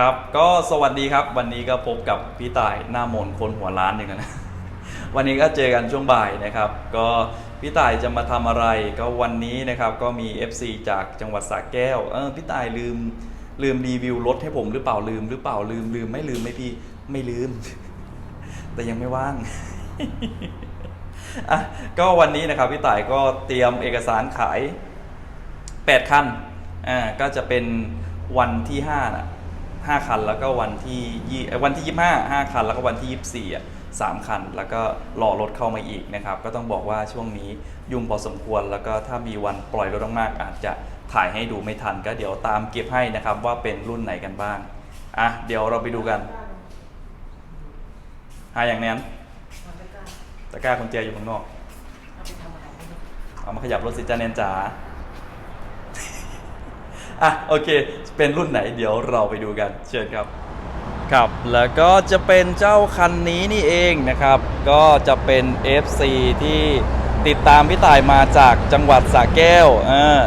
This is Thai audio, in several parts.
ครับ ก็สวัสดีครับ วันนี้ก็พบกับพี่ต่ายหน้ามนคนหัวล้านหนึ่งนะ วันนี้ก็เจอกันช่วงบ่ายนะครับ ก็พี่ต่ายจะมาทำอะไร ก็วันนี้นะครับก็มี FC จากจังหวัดสระแก้ว เออพี่ต่ายลืมลืมรีวิวรถให้ผมหรือเปล่าลืมหรือเปล่าลืมลืมไม่ลืมไม่พี่ไม่ลืม แต่ยังไม่ว่างอะก็วันนี้นะครับพี่ต่ายก็เตรียมเอกสารขาย 8 คันอ่าก็จะเป็นวันที่5นะ 5 คัน แล้วก็วันที่ยี่เอ่อวันที่ 25 5 คัน แล้วก็วันที่ 24อะ3คัน แล้วก็รอรถเข้ามาอีกนะครับ ก็ต้องบอกว่าช่วงนี้ยุ่งพอสมควร แล้วก็ถ้ามีวันปล่อยรถมากๆอาจจะถ่ายให้ดูไม่ทัน ก็เดี๋ยวตามเก็บให้นะครับว่าเป็นรุ่นไหนกันบ้าง อะ เดี๋ยวเราไปดูกันหาอย่างนั้นตะกร้าคุณเจอยู่ข้างนอก เอามาขยับรถสิจาเนนจ๋า อะโอเค เป็นรุ่นไหนเดี๋ยวเราไปดูกัน เชิญครับ ครับ แล้วก็จะเป็นเจ้าคันนี้นี่เองนะครับ ก็จะเป็น FC ที่ติดตามพี่ต่ายมาจากจังหวัดสระแก้วเออ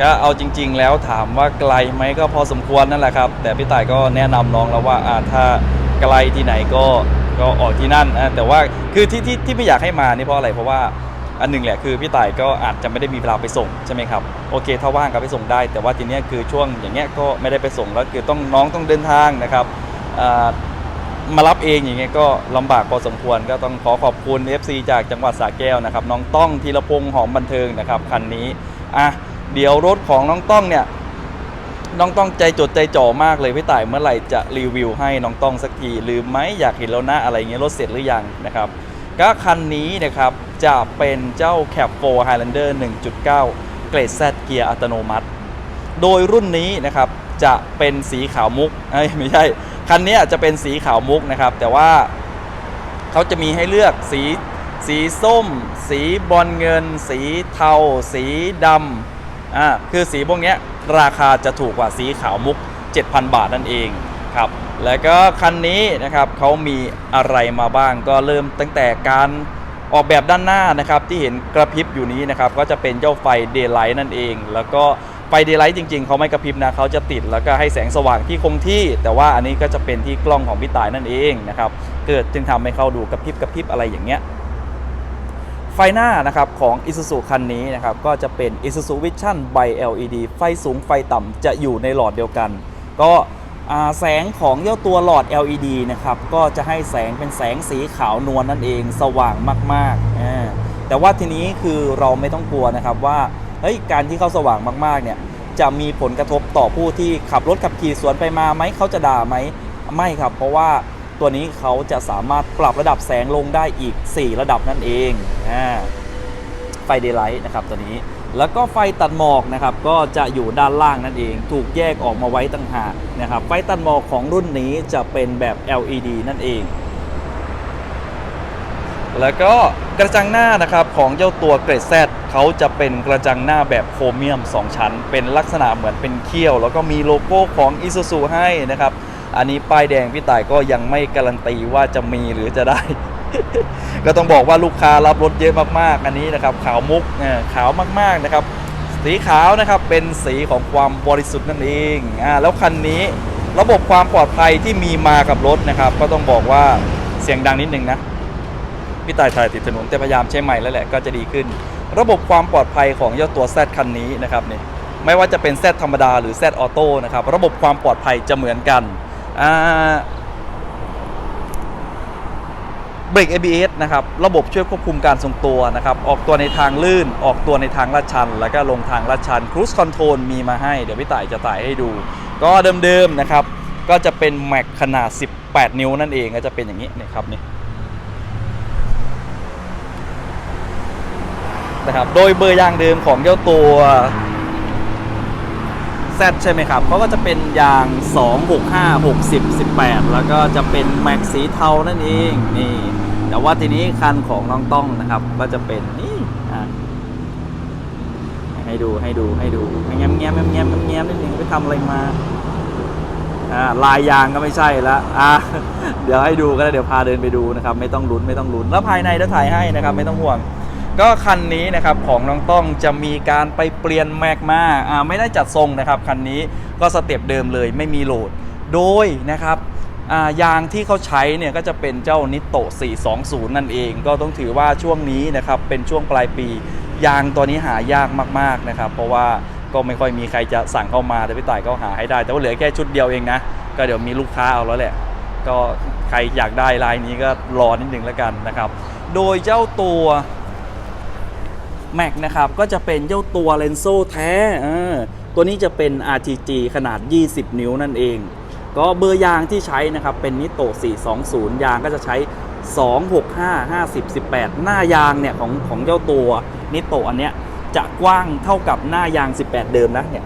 ก็เอาจริง ๆ แล้วถามว่าไกลไหมก็พอสมควรนั่นแหละครับ แต่พี่ต่ายก็แนะนำน้องแล้วว่าอ่าถ้าไกลที่ไหนก็ก็ออกที่นั่นอะแต่ว่าคือที่ที่ที่ไม่อยากให้มานี่เพราะอะไรเพราะว่า อันหนึ่งแหละคือพี่ต่ายก็อาจจะไม่ได้มีเวลาไปส่งใช่ไหมครับโอเค ถ้าว่างก็ไปส่งได้ แต่ว่าทีเนี้ยคือช่วงอย่างเงี้ยก็ไม่ได้ไปส่งแล้วคือต้องน้องต้องเดินทางนะครับมารับเองอย่างเงี้ยก็ลำบากพอสมควรก็ต้องขอขอบคุณ FC จากจังหวัดสระแก้วนะครับน้องต้องธีรพงษ์หอมบันเทิงนะครับคันนี้อะเดี๋ยวรถของน้องต้องเนี่ยน้องต้องใจจดใจจ่อมากเลยพี่ต่ายเมื่อไหร่จะรีวิวให้น้องต้องสักทีลืมไหมอยากเห็นแล้วนะอะไรเงี้ยรถเสร็จหรือยังนะครับ ก็คันนี้นะครับจะเป็นเจ้า Cap 4 Highlander 1.9 เกรด Z เกียร์อัตโนมัติ โดยรุ่นนี้นะครับจะเป็นสีขาวมุกไม่ใช่ คันนี้จะเป็นสีขาวมุกนะครับ แต่ว่าเขาจะมีให้เลือกสีสีส้ม สีบอลเงิน สีเทา สีดำอ่าคือสีพวกนี้ราคาจะถูกกว่าสีขาวมุก 7,000 บาทนั่นเองครับ แล้วก็คันนี้นะครับเขามีอะไรมาบ้างก็เริ่มตั้งแต่การออกแบบด้านหน้านะครับที่เห็นกระพริบอยู่นี้นะครับก็จะเป็นเจ้าไฟเดย์ไลท์นั่นเอง แล้วก็ไฟเดย์ไลท์จริง ๆเขาไม่กระพริบนะเขาจะติดแล้วก็ให้แสงสว่างที่คงที่ แต่ว่าอันนี้ก็จะเป็นที่กล้องของพี่ตายนั่นเองนะครับเกิดจึงทำให้เขาดูกระพริบกระพริบอะไรอย่างเงี้ยไฟหน้านะครับของ Isuzu คันนี้นะครับก็จะเป็น Isuzu Vision by LED ไฟสูงไฟต่ำจะอยู่ในหลอดเดียวกัน ก็ แสงของเจ้าตัวหลอด LED นะครับ ก็จะให้แสงเป็นแสงสีขาวนวลนั่นเองสว่างมากๆ แต่ว่าทีนี้คือเราไม่ต้องกลัวนะครับว่าเฮ้ยการที่เขาสว่างมากๆเนี่ยจะมีผลกระทบต่อผู้ที่ขับรถขับขี่สวนไปมาไหมเขาจะด่าไหมไม่ครับ เพราะว่าตัวนี้เขาจะสามารถปรับระดับแสงลงได้อีก 4 ระดับนั่นเองอ่าไฟเดย์ไลท์นะครับตัวนี้ แล้วก็ไฟตัดหมอกนะครับก็จะอยู่ด้านล่างนั่นเอง ถูกแยกออกมาไว้ต่างหากนะครับไฟตัดหมอกของรุ่นนี้จะเป็นแบบ LED นั่นเอง แล้วก็กระจังหน้านะครับของเจ้าตัวเกรดแซดเขาจะเป็นกระจังหน้าแบบโครเมียม 2 ชั้น เป็นลักษณะเหมือนเป็นเขี้ยว แล้วก็มีโลโก้ของ Isuzu ให้นะครับอันนี้ป้ายแดงพี่ต่ายก็ยังไม่การันตีว่าจะมีหรือจะได้ ก็ต้องบอกว่าลูกค้ารับรถเยอะมากๆ อันนี้นะครับขาวมุกเออขาวมากๆนะครับ สีขาวนะครับเป็นสีของความบริสุทธิ์นั่นเองอ่าแล้วคันนี้ระบบความปลอดภัยที่มีมากับรถนะครับ ก็ต้องบอกว่าเสียงดังนิดนึงนะพี่ต่ายถ่ายติดถนนแต่พยายามใช้ใหม่แล้วแหละก็จะดีขึ้น ระบบความปลอดภัยของเจ้าตัว Z คันนี้นะครับเนี่ยไม่ว่าจะเป็น Z ธรรมดาหรือ Z ออโต้นะครับระบบความปลอดภัยจะเหมือนกันอ่า เบรก ABS นะครับ ระบบช่วยควบคุมการทรงตัวนะครับ ออกตัวในทางลื่น ออกตัวในทางลาดชัน แล้วก็ลงทางลาดชัน Cruise Control มีมาให้ เดี๋ยวพี่ต่ายจะต่ายให้ดู ก็เดิมๆนะครับ ก็จะเป็นแม็กขนาด 18 นิ้วนั่นเองก็จะเป็นอย่างนี้นะครับนี่นะครับ โดยเบอร์ยางเดิมของเจ้าตัว Z ใช่ไหมครับเขาก็จะเป็นยาง 2 6 5 60 18 แล้วก็จะเป็นแม็กสีเทานั่นเอง นี่ แต่ว่าทีนี้คันของน้องต้องนะครับ ก็จะเป็นนี่อะให้ดูให้ดูให้ดูแง้มแง้มแง้มแง้มแง้มนิดนึงไปทำอะไรมาอ่าลายยางก็ไม่ใช่ละอะเดี๋ยวให้ดูก็ได้เดี๋ยวพาเดินไปดูนะครับ ไม่ต้องลุ้นไม่ต้องลุ้นแล้วภายในเดี๋ยวถ่ายให้นะครับ ไม่ต้องห่วง ก็คันนี้นะครับของน้องต้องจะมีการไปเปลี่ยนแม็กมาอ่าไม่ได้จัดทรงนะครับคันนี้ก็สเต็ปเดิมเลยไม่มีโหลดโดยนะครับ ยางที่เขาใช้เนี่ยก็จะเป็นเจ้านิโต420 นั่นเอง ก็ต้องถือว่าช่วงนี้นะครับเป็นช่วงปลายปี ยางตัวนี้หายากมากๆนะครับ เพราะว่าก็ไม่ค่อยมีใครจะสั่งเข้ามาแต่พี่ต่ายก็หาให้ได้ แต่ว่าเหลือแค่ชุดเดียวเองนะ ก็เดี๋ยวมีลูกค้าเอาแล้วแหละ ก็ใครอยากได้ลายนี้ก็รอนิดนึงแล้วกันนะครับ โดยเจ้าตัวแม็กนะครับก็จะเป็นเจ้าตัวเลนโซ่แท้ตัวนี้จะเป็น RTG ขนาด 20 นิ้วนั่นเอง ก็เบอร์ยางที่ใช้นะครับเป็นนิโต420 ยางก็จะใช้ 265 50 18 หน้ายางเนี่ยของของเจ้าตัวนิโตอันเนี้ยจะกว้างเท่ากับหน้ายาง 18 เดิมนะเนี่ย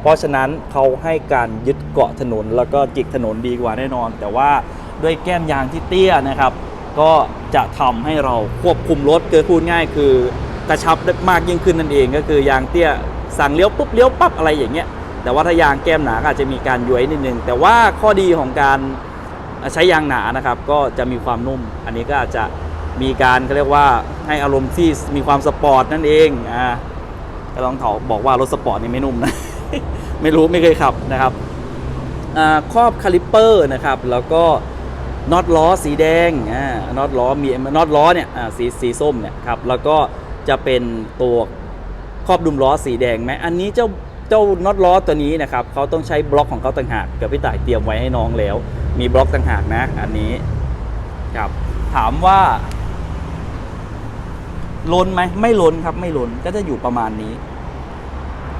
เพราะฉะนั้นเขาให้การยึดเกาะถนนแล้วก็จิกถนนดีกว่าแน่นอน แต่ว่าด้วยแก้มยางที่เตี้ยนะครับ ก็จะทำให้เราควบคุมรถเกิดพูดง่ายคือกระชับมากยิ่งขึ้นนั่นเอง ก็คือยางเตี้ยสั่งเลี้ยวปุ๊บเลี้ยวปั๊บอะไรอย่างเงี้ย แต่ว่าถ้ายางแก้มหนาก็อาจจะมีการย้วยนิดนึง แต่ว่าข้อดีของการใช้ยางหนานะครับ ก็จะมีความนุ่ม อันนี้ก็อาจจะมีการเขาเรียกว่าให้อารมณ์ที่มีความสปอร์ตนั่นเองอ่าก็ต้องถอบอกว่ารถสปอร์ตนี่ไม่นุ่มนะ ไม่รู้ไม่เคยขับนะครับอาครอบคาลิปเปอร์นะครับ แล้วก็น็อตล้อสีแดงอ่าน็อตล้อมีน็อตล้อเนี่ยอ่าสีสีส้มเนี่ยครับ แล้วก็จะเป็นตัวครอบดุมล้อสีแดงไหมอันนี้เจ้า เจ้าน็อตล้อตัวนี้นะครับเขาต้องใช้บล็อกของเขาต่างหากเดี๋ยวพี่ต่ายเตรียมไว้ให้น้องแล้ว มีบล็อกต่างหากนะ อันนี้ครับถามว่าล้นไหมไม่ล้นครับไม่ล้นก็จะอยู่ประมาณนี้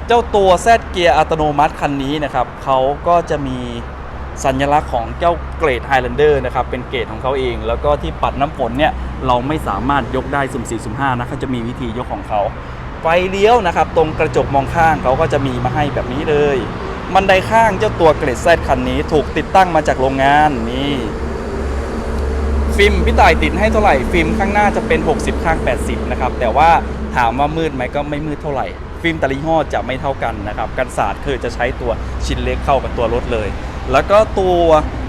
เจ้าตัวแซดเกียร์อัตโนมัติคันนี้นะครับเขาก็จะมีสัญลักษณ์ของเจ้าเกรด Highlander นะครับเป็นเกรดของเขาเอง แล้วก็ที่ปัดน้ำฝนเนี่ยเราไม่สามารถยกได้สุ่ม4สุ่ม5นะเขาจะมีวิธียกของเขา ไฟเลี้ยวนะครับ ตรงกระจกมองข้างเขาก็จะมีมาให้แบบนี้เลยบันไดข้างเจ้าตัวเกรดแซดคันนี้ถูกติดตั้งมาจากโรงงานนี่ฟิล์มพี่ต่ายติดให้เท่าไหร่ฟิล์มข้างหน้าจะเป็น 60 ข้าง 80 นะครับ แต่ว่าถามว่ามืดไหมก็ไม่มืดเท่าไหร่ฟิล์มแต่ละยี่ห้อจะไม่เท่ากันนะครับกันศาสตร์คือจะใช้ตัวชิ้นเล็กเข้ากับตัวรถเลย แล้วก็ตัว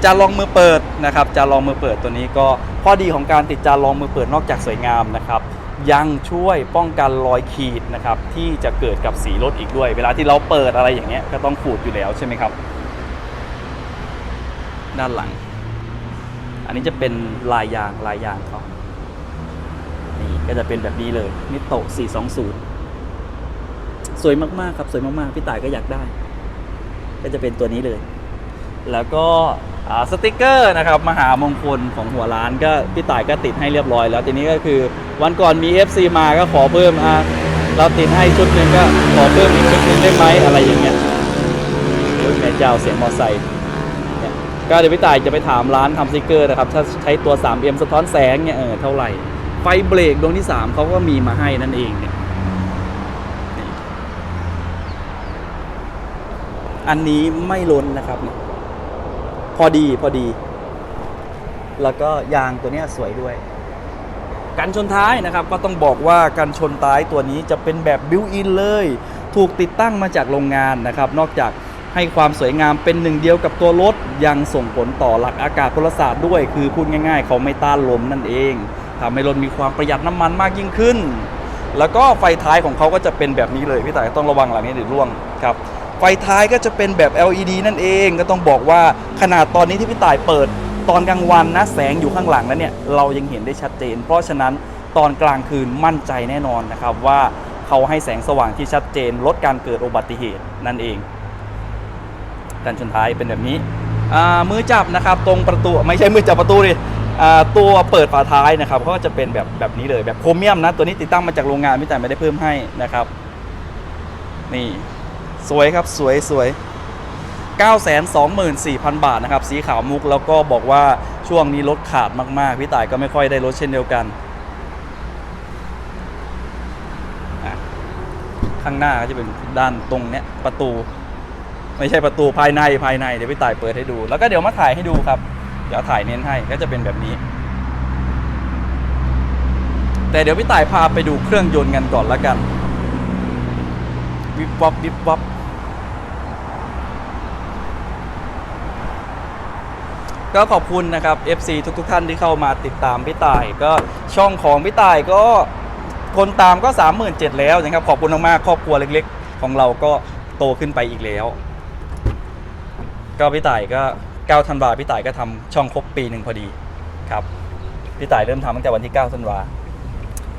จานรองมือเปิดนะครับจานรองมือเปิดตัวนี้ก็ข้อดีของการติดจานรองมือเปิดนอกจากสวยงามนะครับ ยังช่วยป้องกันรอยขีดนะครับที่จะเกิดกับสีรถอีกด้วย เวลาที่เราเปิดอะไรอย่างเงี้ยก็ต้องขูดอยู่แล้วใช่ไหมครับ ด้านหลัง อันนี้จะเป็นลายยางลายยางเขานี่ก็จะเป็นแบบนี้เลยนิโตะ420 สวยมากๆครับสวยมากๆ พี่ต่ายก็อยากได้ ก็จะเป็นตัวนี้เลย แล้วก็ สติกเกอร์นะครับมหามงคลของหัวร้านก็พี่ต่ายก็ติดให้เรียบร้อยแล้ว ทีนี้ก็คือวันก่อนมี FC มาก็ขอเพิ่มอะเราติดให้ชุดหนึ่งก็ขอเพิ่มอีกชุดหนึ่งได้ไหมอะไรอย่างเงี้ยโอ้ยแม่เจ้าเสียงมอไซค์ก็เดี๋ยวพี่ต่ายจะไปถามร้านทำสติกเกอร์นะครับถ้าใช้ตัว 3M สะท้อนแสงเนี่ยเออเท่าไหร่ ไฟเบรกดวงที่ 3เขาก็มีมาให้นั่นเองเนี่ยอันนี้ไม่ล้นนะครับเนี่ย พอดีพอดี แล้วก็ยางตัวเนี้ยสวยด้วย กันชนท้ายนะครับ ก็ต้องบอกว่ากันชนท้ายตัวนี้จะเป็นแบบบิวอินเลย ถูกติดตั้งมาจากโรงงานนะครับ นอกจากให้ความสวยงามเป็นหนึ่งเดียวกับตัวรถ ยังส่งผลต่อหลักอากาศพลศาสตร์ด้วย คือพูดง่ายๆ เขาไม่ต้านลมนั่นเองทำให้รถมีความประหยัดน้ำมันมากยิ่งขึ้น แล้วก็ไฟท้ายของเขาก็จะเป็นแบบนี้เลยพี่ต่ายต้องระวังหลังนี้เดี๋ยวร่วงครับ ไฟท้ายก็จะเป็นแบบ LED นั่นเองก็ต้องบอกว่าขนาดตอนนี้ที่พี่ต่ายเปิด ตอนกลางวันนะแสงอยู่ข้างหลังแล้วเนี่ยเรายังเห็นได้ชัดเจน เพราะฉะนั้นตอนกลางคืนมั่นใจแน่นอนนะครับว่าเขาให้แสงสว่างที่ชัดเจน ลดการเกิดอุบัติเหตุนั่นเองกันชนท้ายเป็นแบบนี้มือจับนะครับตรงประตูไม่ใช่มือจับประตูดิตัวเปิดฝาท้ายนะครับก็จะเป็นแบบแบบนี้เลยแบบโครเมียมนะตัวนี้ติดตั้งมาจากโรงงานพี่แต่ไม่ได้เพิ่มให้นะครับ นี่ สวยครับสวยสวย924,000 บาทนะครับ สีขาวมุกแล้วก็บอกว่าช่วงนี้รถขาดมาก ๆ พี่ต่ายก็ไม่ค่อยได้รถเช่นเดียวกัน ข้างหน้าก็จะเป็นด้านตรงเนี้ยประตู ไม่ใช่ประตูภายในภายในเดี๋ยวพี่ต่ายเปิดให้ดู แล้วก็เดี๋ยวมาถ่ายให้ดูครับ เดี๋ยวถ่ายเน้นให้ก็จะเป็นแบบนี้ แต่เดี๋ยวพี่ต่ายพาไปดูเครื่องยนต์กันก่อนละกันวิบวับวิบวับ ก็ขอบคุณนะครับ FC ทุกๆ ท่านที่เข้ามาติดตามพี่ต่าย ก็ช่องของพี่ต่ายก็คนตามก็ 37,000แล้วนะครับขอบคุณมากๆครอบครัวเล็กๆ ของเราก็โตขึ้นไปอีกแล้ว ก็พี่ต่ายก็9ธันวาพี่ต่ายก็ทำช่องครบปีหนึ่งพอดีครับพี่ต่ายเริ่มทำตั้งแต่วันที่9ธันวา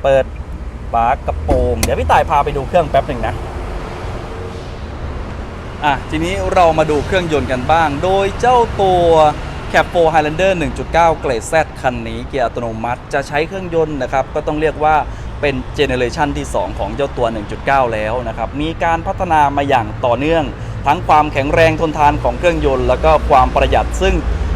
เปิดฝากระโปรงเดี๋ยวพี่ต่ายพาไปดูเครื่องแป๊บหนึ่งนะ อะทีนี้เรามาดูเครื่องยนต์กันบ้าง โดยเจ้าตัว Cap 4 Highlander 1.9 เกรด Z คันนี้เกียร์อัตโนมัติจะใช้เครื่องยนต์นะครับ ก็ต้องเรียกว่าเป็นเจเนเรชันที่ 2 ของเจ้าตัว 1.9 แล้วนะครับ มีการพัฒนามาอย่างต่อเนื่อง ทั้งความแข็งแรงทนทานของเครื่องยนต์ แล้วก็ความประหยัดซึ่ง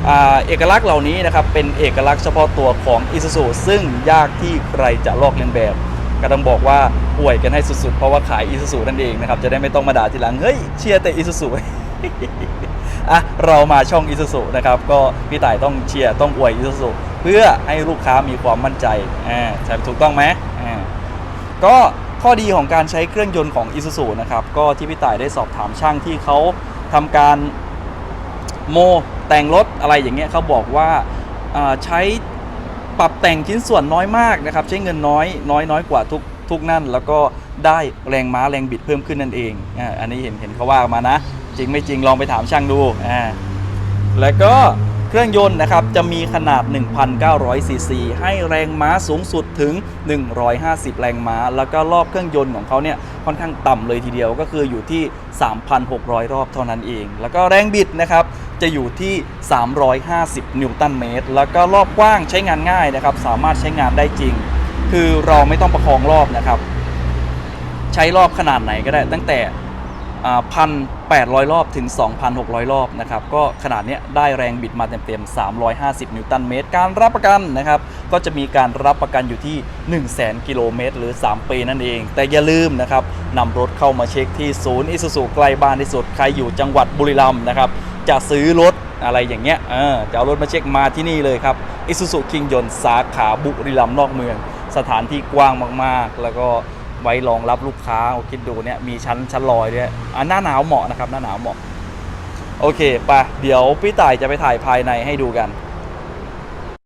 อเอกลักษณ์เหล่านี้นะครับ เป็นเอกลักษณ์เฉพาะตัวของ Isuzu ซึ่งยากที่ใครจะลอกเลียนแบบ ก็ต้องบอกว่าป่วยกันให้สุดๆ เพราะว่าขาย Isuzu นั่นเองนะครับ จะได้ไม่ต้องมาด่าทีหลัง เฮ้ย เชียร์แต่ Isuzu อะเรามาช่อง Isuzu นะครับก็พี่ต่ายต้องเชียร์ต้องอวย Isuzu เพื่อให้ลูกค้ามีความมั่นใจอ่าใช่ถูกต้องไหมอ่าก็ข้อดีของการใช้เครื่องยนต์ของ Isuzu นะครับก็ที่พี่ต่ายได้สอบถามช่างที่เขาทำการโมแต่งรถอะไรอย่างเงี้ยเขาบอกว่าใช้ปรับแต่งชิ้นส่วนน้อยมากนะครับ ใช้เงินน้อยน้อยน้อยกว่าทุกทุกนั่น แล้วก็ได้แรงม้าแรงบิดเพิ่มขึ้นนั่นเองอันนี้เห็นเห็นเขาว่ามานะ จริงไม่จริงลองไปถามช่างดูอ่าแล้วก็เครื่องยนต์นะครับจะมีขนาด 1,900 ซีซี ให้แรงม้าสูงสุดถึง 150 แรงม้า แล้วก็รอบเครื่องยนต์ของเขาเนี่ยค่อนข้างต่ำเลยทีเดียวก็คืออยู่ที่ 3,600 รอบเท่านั้นเอง แล้วก็แรงบิดนะครับจะอยู่ที่ 350 นิวตันเมตร แล้วก็รอบกว้างใช้งานง่ายนะครับ สามารถใช้งานได้จริง คือเราไม่ต้องประคองรอบนะครับ ใช้รอบขนาดไหนก็ได้ตั้งแต่พัน แปดรอบถึง 2,600 รอบนะครับก็ขนาดนี้ได้แรงบิดมาเต็มๆ 350 นิวตันเมตร การรับประกันนะครับก็จะมีการรับประกันอยู่ที่1 0 0 0 0 กิโลเมตร หรือ 3 ปีนั่นเอง แต่อย่าลืมนะครับนำรถเข้ามาเช็คที่ศูนย์อิสุสุใกล้บ้านที่สุด ใครอยู่จังหวัดบุรีรัมย์นะครับจะซื้อรถอะไรอย่างเงี้ยเออจะเอารถมาเช็คมาที่นี่เลยครับอิสุสุคิงยนสาขาบุรีรัมย์นอกเมือง สถานที่กว้างมากๆ แล้วก็ ไว้รองรับลูกค้าคิดดูเนี่ยมีชั้นชั้นลอยด้วยอะหน้าหนาวเหมาะนะครับหน้าหนาวเหมาะ โอเคไปเดี๋ยวพี่ต่ายจะไปถ่ายภายในให้ดูกัน